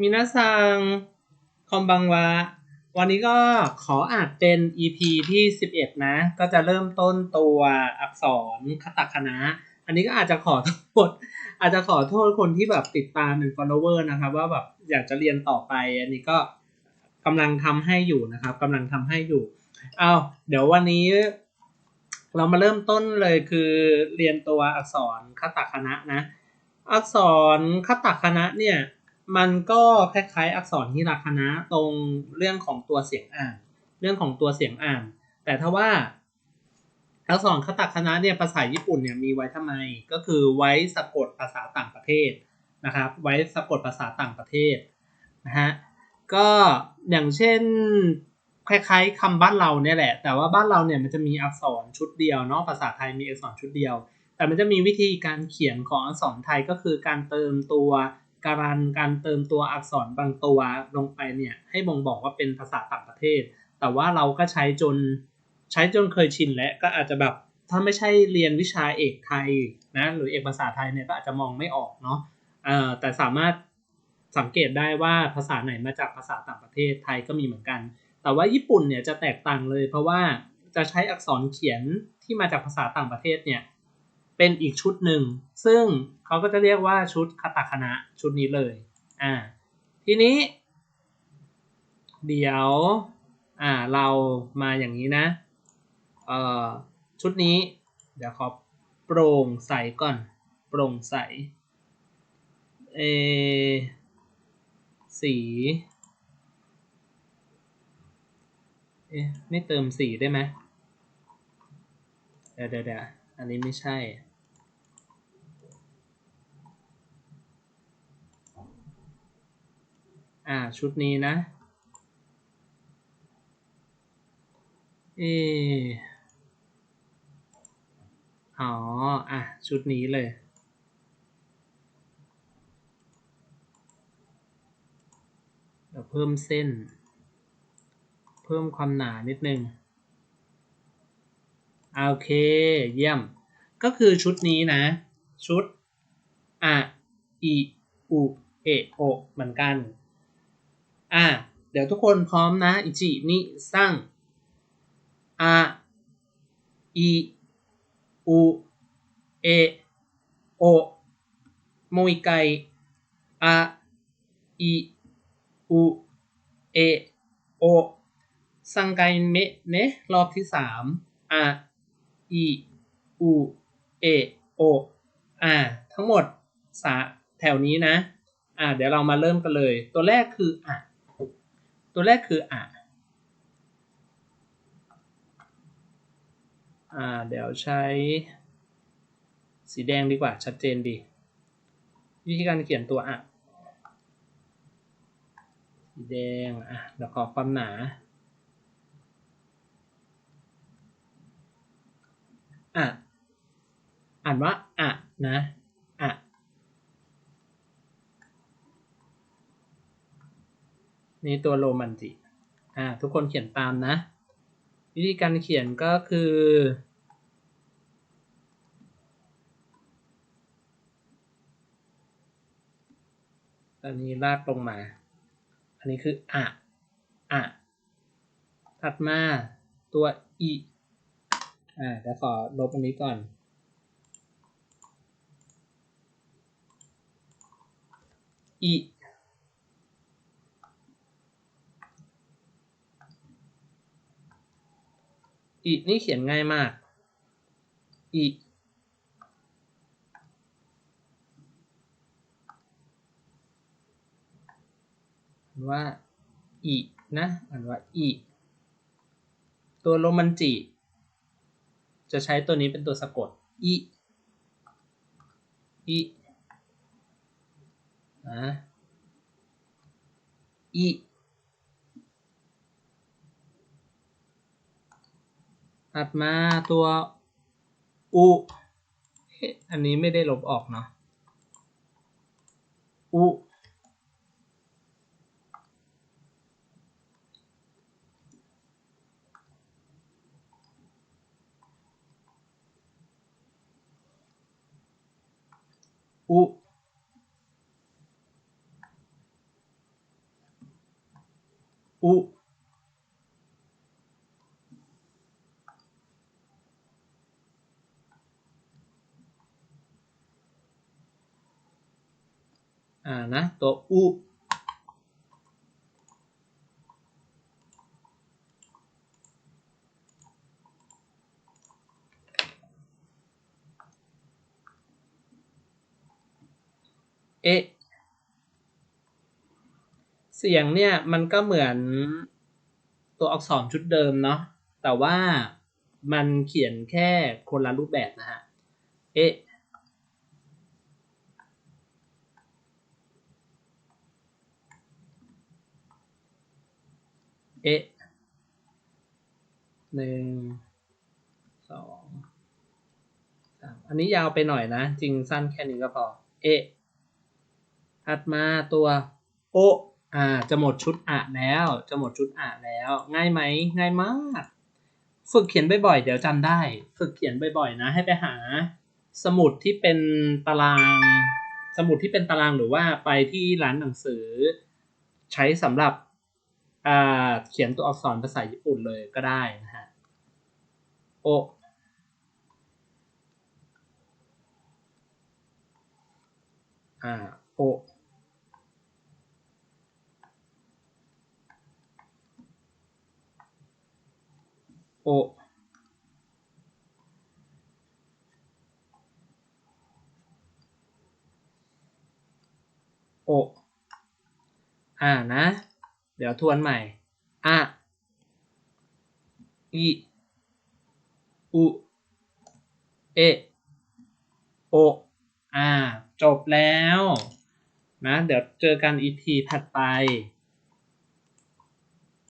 มินาซังคอมบังวะ วันนี้ก็ขออาจเป็น EP ที่ 11 นะ ก็จะเริ่มต้นตัวอักษรคตคณะ อันนี้ก็อาจจะขอโทษ อาจจะขอโทษคนที่แบบติดตามเป็น follower นะครับ ว่าแบบอยากจะเรียนต่อไป อันนี้ก็กำลังทำให้อยู่นะครับกำลังทำให้อยู่เอาเดี๋ยววันนี้เรามาเริ่มต้นเลยคือเรียนตัวอักษรคตคณะนะ อักษรคตคณะเนี่ย มันก็คล้ายๆ อักษรฮิราคณะตรงเรื่องของตัวเสียงอ่าน เรื่องของตัวเสียงอ่าน แต่ถ้าว่าอักษรคตคณะเนี่ยภาษาญี่ปุ่นเนี่ยมีไว้ทำไม ก็คือไว้สะกดภาษาต่างประเทศนะครับ ไว้สะกดภาษาต่างประเทศนะฮะก็อย่างเช่นคล้ายๆคำบ้านเราเนี่ยแหละ แต่ว่าบ้านเราเนี่ยมันจะมีอักษรชุดเดียวเนาะภาษาไทยมีอักษรชุดเดียว แต่มันจะมีวิธีการเขียนของอักษรไทยก็คือการเติมตัว การันการเติมตัวอักษรบางตัวลงไปเนี่ยให้บ่งบอกว่าเป็นภาษาต่างประเทศ แต่ว่าเราก็ใช้จนใช้จนเคยชินและก็อาจจะแบบถ้าไม่ใช่เรียนวิชาเอกไทยนะหรือเอกภาษาไทยเนี่ยก็อาจจะมองไม่ออกเนาะเอ่อแต่สามารถสังเกตได้ว่าภาษาไหนมาจากภาษาต่างประเทศไทยก็มีเหมือนกัน แต่ว่าญี่ปุ่นเนี่ยจะแตกต่างเลย เพราะว่าจะใช้อักษรเขียนที่มาจากภาษาต่างประเทศเนี่ย เป็นอีกชุดหนึ่ง ซึ่งเขาก็จะเรียกว่าชุดคาตาคณะชุดนี้เลยอ่าทีนี้ เดี๋ยวอ่าเรามาอย่างนี้นะเอ่อชุดนี้ เดี๋ยวขอโปร่งใสก่อน โปร่งใสเอสีเอ๊ะไม่เติมสีได้ไหมเดี๋ยวเดี๋ยวเดี๋ยวอันนี้ไม่ใช่ อ่า ชุดนี้นะเอออ๋อ อะ ชุดนี้เลย เดี๋ยวเพิ่มเส้น เพิ่มความหนานิดนึง โอเค เยี่ยม ก็คือชุดนี้นะ ชุดอะอีอุเอโอเหมือนกัน่ะเดี๋ยวทุกคนพร้อมนะอิจินิสั่งอาอีอูเอโอมอิไกอาอีอูเอโอสังไกเมเนะรอบที่สามอาอีอูเอโออ่าทั้งหมดสาแถวนี้นะ อ่าเดี๋ยวเรามาเริ่มกันเลย ตัวแรกคืออะ ตัวแรกคืออะอ่าเดี๋ยวใช้สีแดงดีกว่าชัดเจนดี วิธีการเขียนตัวอะสีแดงอะเดี๋ยวขอความหนาอะอ่านว่าอะนะ อะ นี่ตัวโรมันจิอ่าทุกคนเขียนตามนะ วิธีการเขียนก็คือ อันนี้ลากลงมา อันนี้คืออะอะถัดมาตัวอีอ่าเดี๋ยวขอลบตรงนี้ก่อนอี อีนี่เขียนง่ายมาก อีอ่านว่าอีนะอ่านว่าอีตัวโรมันจิ จะใช้ตัวนี้เป็นตัวสะกดอีอีนะอี ถัดมาตัวอุอันนี้ไม่ได้ลบออกเนาะอุอุอุ อ่านะตัวอุเอเสียงเนี่ยมันก็เหมือนตัวอักษรชุดเดิมเนาะแต่ว่ามันเขียนแค่คนละรูปแบบนะฮะเอ เอะหนึ่งสองสามอันนี้ยาวไปหน่อยนะ จริงสั้นแค่นี้ก็พอ เอะถัดมาตัวโออ่า จะหมดชุดอะแล้ว จะหมดชุดอะแล้ว ง่ายไหม ง่ายมาก ฝึกเขียนบ่อยๆ เดี๋ยวจำได้ ฝึกเขียนบ่อยๆ นะ ให้ไปหา สมุดที่เป็นตาราง สมุดที่เป็นตารางหรือว่าไปที่ร้านหนังสือ ใช้สำหรับ เขียนตัวอักษรภาษาญี่ปุ่นเลยก็ได้นะฮะโออ่าโอโอโออ่านะ ดี๋ยวทวนใหม่อะอิอุเอโออ่า จบแล้ว นะ เดี๋ยวเจอกันอีพีถัดไป